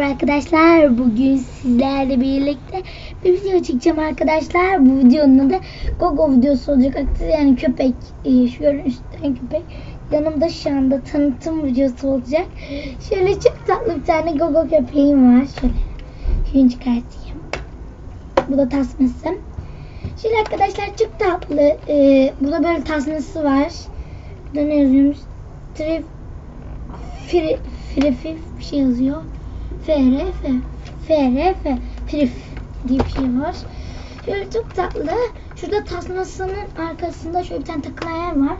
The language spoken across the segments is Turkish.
Merhaba arkadaşlar. Bugün sizlerle birlikte bir video çekeceğim arkadaşlar. Bu videonun adı Gogo videosu olacak. Yani köpek. e, Şu görünüşten köpek. Yanımda şu anda tanıtım videosu olacak. Şöyle çok tatlı bir tane Gogo köpeğim var. Şöyle. Şunu çıkartayım. Bu da tasması. Şöyle arkadaşlar çok tatlı. E, burada böyle tasması var. Burada ne yazıyormuş? Trif Fri, frifif bir şey yazıyor. FRF. FRF. Frif diye bir şey var. Şöyle çok tatlı. Şurada tasmasının arkasında şöyle bir tane takılan yer var.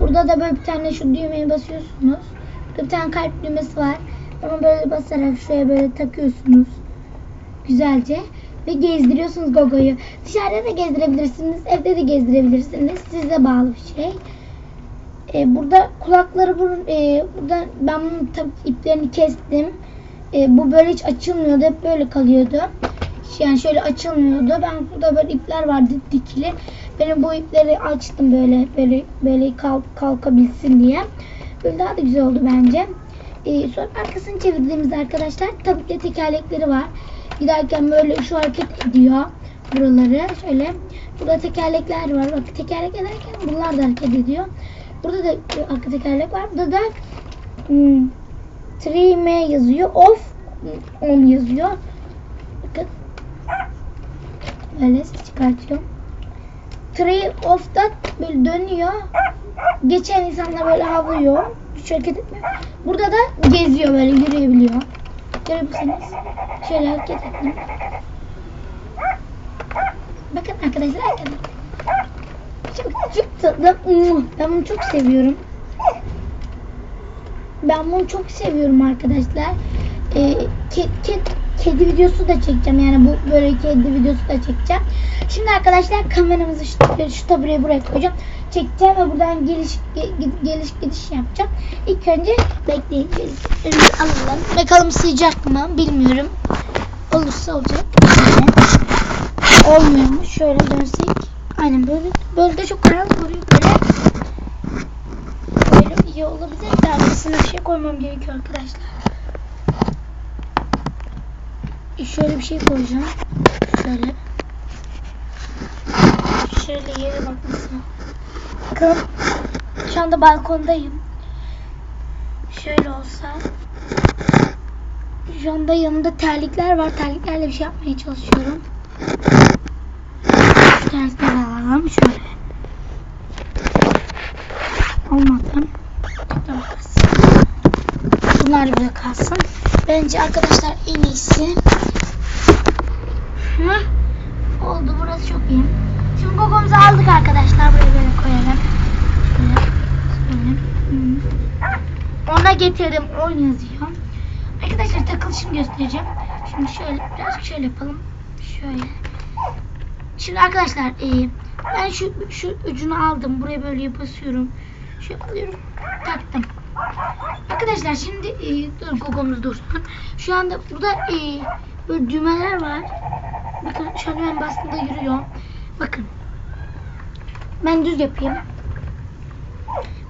Burada da böyle bir tane şu düğmeye basıyorsunuz. Burada bir tane kalp düğmesi var. Onu böyle basarak şuraya böyle takıyorsunuz. Güzelce. Ve gezdiriyorsunuz Gogo'yu. Dışarıda da gezdirebilirsiniz. Evde de gezdirebilirsiniz. Size bağlı bir şey. E, burada kulakları burun, e, burada ben bunun iplerini kestim. E, bu böyle hiç açılmıyordu. Hep böyle kalıyordu. Yani şöyle açılmıyordu. Ben burada böyle ipler vardı dikili. Benim bu ipleri açtım böyle böyle böyle kalk, kalkabilsin diye. Böyle daha da güzel oldu bence. E, sonra arkasını çevirdiğimizde arkadaşlar tabii ki tekerlekleri var. Giderken böyle şu hareket ediyor buraları. Şöyle burada tekerlekler var. Bak tekerlek ederken bunlar da hareket ediyor. Burada da arka tekerlek var. Burada da hmm, 3M yazıyor. Off 10 yazıyor. Bakın. Böyle ses çıkartıyorum. Three off da böyle dönüyor. Geçen insanlar böyle havlıyor. Hiç hareket etmiyor. Burada da geziyor böyle yürüyebiliyor. Görebilirsiniz. Şöyle hareket ettim. Bakın arkadaşlar. Çok çok tatlı. Ben bunu çok seviyorum. Ben bunu çok seviyorum arkadaşlar. Ee, ke, ke, kedi videosu da çekeceğim. Yani bu böyle kedi videosu da çekeceğim. Şimdi arkadaşlar kameramızı şu, şu tabureye buraya koyacağım. Çekeceğim ve buradan geliş ge- geliş gidiş yapacağım. İlk önce bekleyin. Elimizi alalım. Bakalım sıcak mı bilmiyorum. Olursa olacak. Olmuyormuş. Şöyle dönsek. Aynen böyle. Böyle de çok karanlık oluyor. Böyle. İyi olabilir de arkasına bir şey koymam gerekiyor arkadaşlar. Şöyle bir şey koyacağım. Şöyle. Şöyle yere bakmasın. Bakın. Şu anda balkondayım. Şöyle olsa. Şu anda yanımda terlikler var. Terliklerle bir şey yapmaya çalışıyorum. Şu terlikleri alalım. Şöyle. Olmadı. Bunlar burada kalsın. Bence arkadaşlar en iyisi. Hı? Oldu. Burası çok iyi. Şimdi gogomuzu aldık arkadaşlar. Buraya böyle koyalım. Şöyle. Şöyle. Ona getirdim. On yazıyor. Arkadaşlar takılışını göstereceğim. Şimdi şöyle biraz şöyle yapalım. Şöyle. Şimdi arkadaşlar e, ben şu şu ucunu aldım. Buraya böyle basıyorum. Şöyle alıyorum. Taktım. Arkadaşlar şimdi e, dur gogomuz dursun. Şu anda burada e, böyle düğmeler var. Bakın şu an ben bastığımda yürüyor. Bakın. Ben düz yapayım.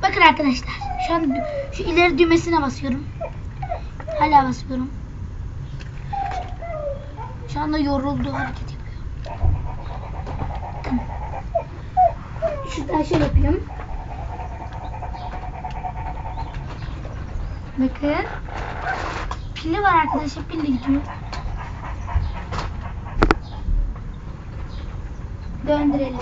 Bakın arkadaşlar. Şu an şu ileri düğmesine basıyorum. Hala basıyorum. Şu anda yoruldu hareket yapıyor. Bakın. Şuradan şöyle yapıyorum. Bakın. Pili var arkadaşlar. Pille gidiyor. Döndürelim.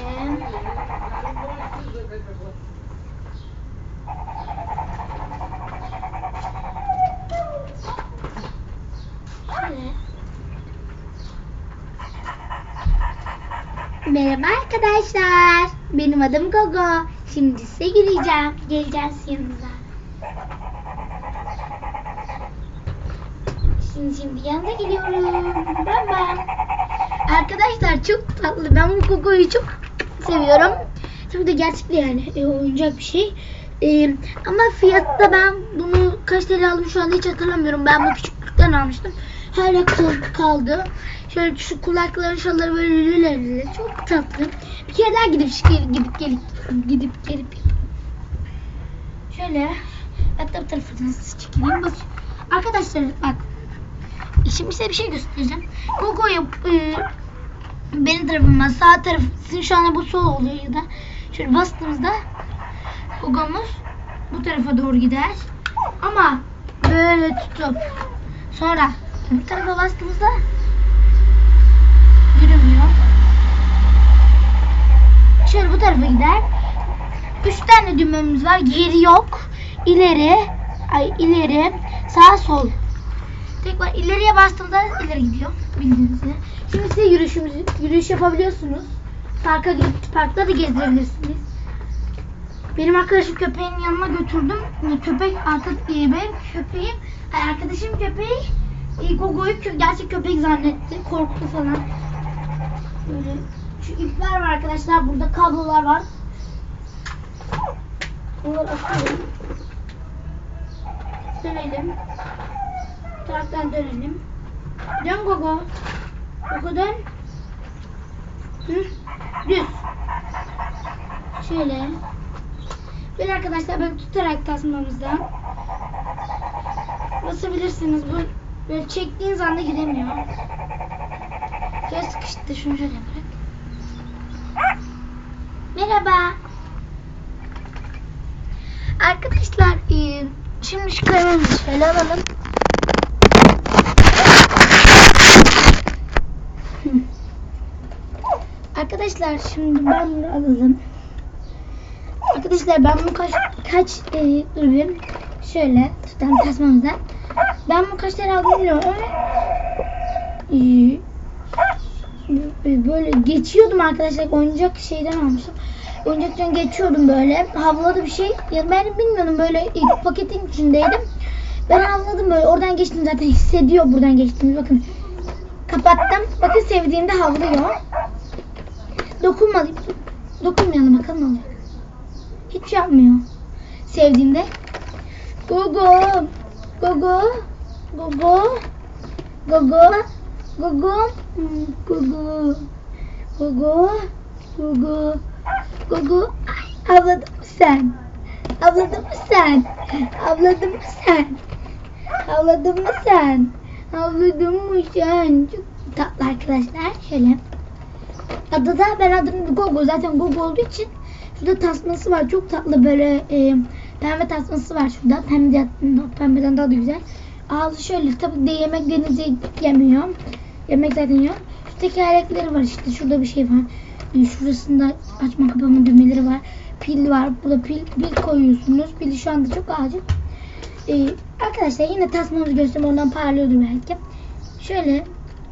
Merhaba arkadaşlar. Benim adım Gogo. Şimdi size gireceğim. Geleceğiz yanınıza. Şimdi şimdi yanına gidiyorum. Bye bye. Arkadaşlar çok tatlı. Ben bu Gogo'yu çok seviyorum. Tabii de gerçekten yani e, oyuncak bir şey. E, ama fiyatta ben bunu kaç TL aldım şu anda hiç hatırlamıyorum. Ben bu küçüklükten almıştım. Hala kal- kaldı. Şöyle şu kulakların şuraları böyle lülülerli. Çok tatlı. Bir kere daha gidip gidip gidip gelip gidip gelip Şöyle hatta bu tarafını çekeyim. Bak. Arkadaşlar bak şimdi size bir şey göstereceğim. Gogo'yu e, benim tarafıma sağ tarafı sizin şu anda bu sol oluyor ya da şöyle bastığımızda Gogo'muz bu tarafa doğru gider. Ama böyle tutup sonra bu tarafa bastığımızda yürümüyor. Şöyle bu tarafa gider. Üç tane düğmemiz var. Geri yok. İleri, ay ileri, sağ sol. Tek var. İleriye bastığımda ileri gidiyor. Bildiğiniz üzere. Şimdi size yürüyüşümüzü, yürüyüş yapabiliyorsunuz. Parka gidip parkta da gezdirebilirsiniz. Benim arkadaşım köpeğin yanına götürdüm. Köpek artık e, benim köpeğim, arkadaşım köpeği e, Gogo'yu gerçek köpek zannetti. Korktu falan. Böyle şu ipler var arkadaşlar. Burada kablolar var. Bunları açalım. Dönelim. Taraftan dönelim. Dön Gogo. Gogo dön. Hı? Düz. Şöyle. Böyle arkadaşlar böyle tutarak tasmamızdan basabilirsiniz. Bu böyle çektiğiniz anda gidemiyor. Şöyle sıkıştı. Şunu şöyle bırak. Merhaba. Arkadaşlar e, şimdi şu kalemimizi şöyle alalım. Arkadaşlar şimdi ben bunu alalım. Arkadaşlar ben bunu kaç kaç e, dur bir şöyle tutalım tasmamızdan. Ben bunu kaç lira aldım bilmiyorum ama e, e, böyle geçiyordum arkadaşlar oyuncak şeyden almıştım. Oyuncaktan geçiyordum böyle. Havladı bir şey. Ya ben bilmiyordum böyle ilk paketin içindeydim. Ben havladım böyle. Oradan geçtim zaten hissediyor buradan geçtiğimi. Bakın. Kapattım. Bakın sevdiğimde havlıyor. Dokunma. Dokunmayalım bakalım ne olacak. Hiç yapmıyor. Sevdiğimde. Gogo. Gogo. Gogo. Gogo. Gogo. Gogo. Gogo. Gogo. Gogo. Ay, avladın mı sen? Avladın mı sen? Avladın mı sen? Avladın mı sen? Avladın mı sen? Çok tatlı arkadaşlar. Şöyle. Adı da ben adını Gogo. Zaten Gogo olduğu için şurada tasması var. Çok tatlı böyle e, pembe tasması var şurada. Pembe, pembeden daha da güzel. Ağzı şöyle. Tabii de yemek denize yemiyor. Yemek zaten yiyor. Şu tekerlekleri var işte. Şurada bir şey var. E, Şurasında açma kapama düğmeleri var. Pil var. Burada pil, pil koyuyorsunuz. Pili şu anda çok acil. E, arkadaşlar yine tasmamızı göstereyim. Ondan parlıyordur belki. Şöyle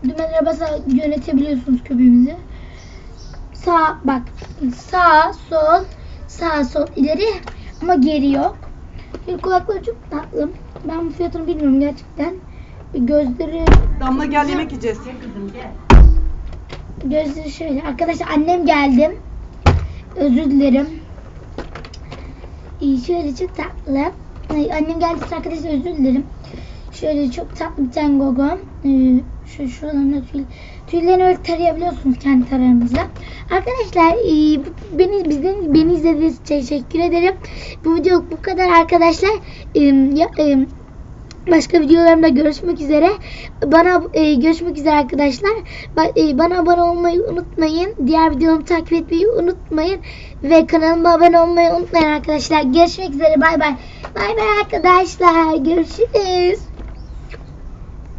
düğmelere basarak yönetebiliyorsunuz köpeğimizi. Sağ bak sağ sol sağ sol ileri ama geri yok. Bir kulakları çok tatlı. Ben bu fiyatını bilmiyorum gerçekten. Bir gözleri Damla gel yemek yiyeceğiz. Gözleri şöyle. Arkadaşlar annem geldi. Özür dilerim. İyi şöyle çok tatlı. Ay, Annem geldi arkadaşlar özür dilerim. Şöyle çok tatlı bir tane gogo. Ee, şu şuralarında tüy, tüylerini öyle tarayabiliyorsunuz kendi tarağınızla. Arkadaşlar e, beni bizden beni izlediğiniz için teşekkür ederim. Bu video bu kadar arkadaşlar. Ee, ya, e, Başka videolarımda görüşmek üzere. Bana e, görüşmek üzere arkadaşlar. Ba- e, bana abone olmayı unutmayın. Diğer videolarımı takip etmeyi unutmayın. Ve kanalıma abone olmayı unutmayın arkadaşlar. Görüşmek üzere. Bay bay. Bay bay arkadaşlar. Görüşürüz.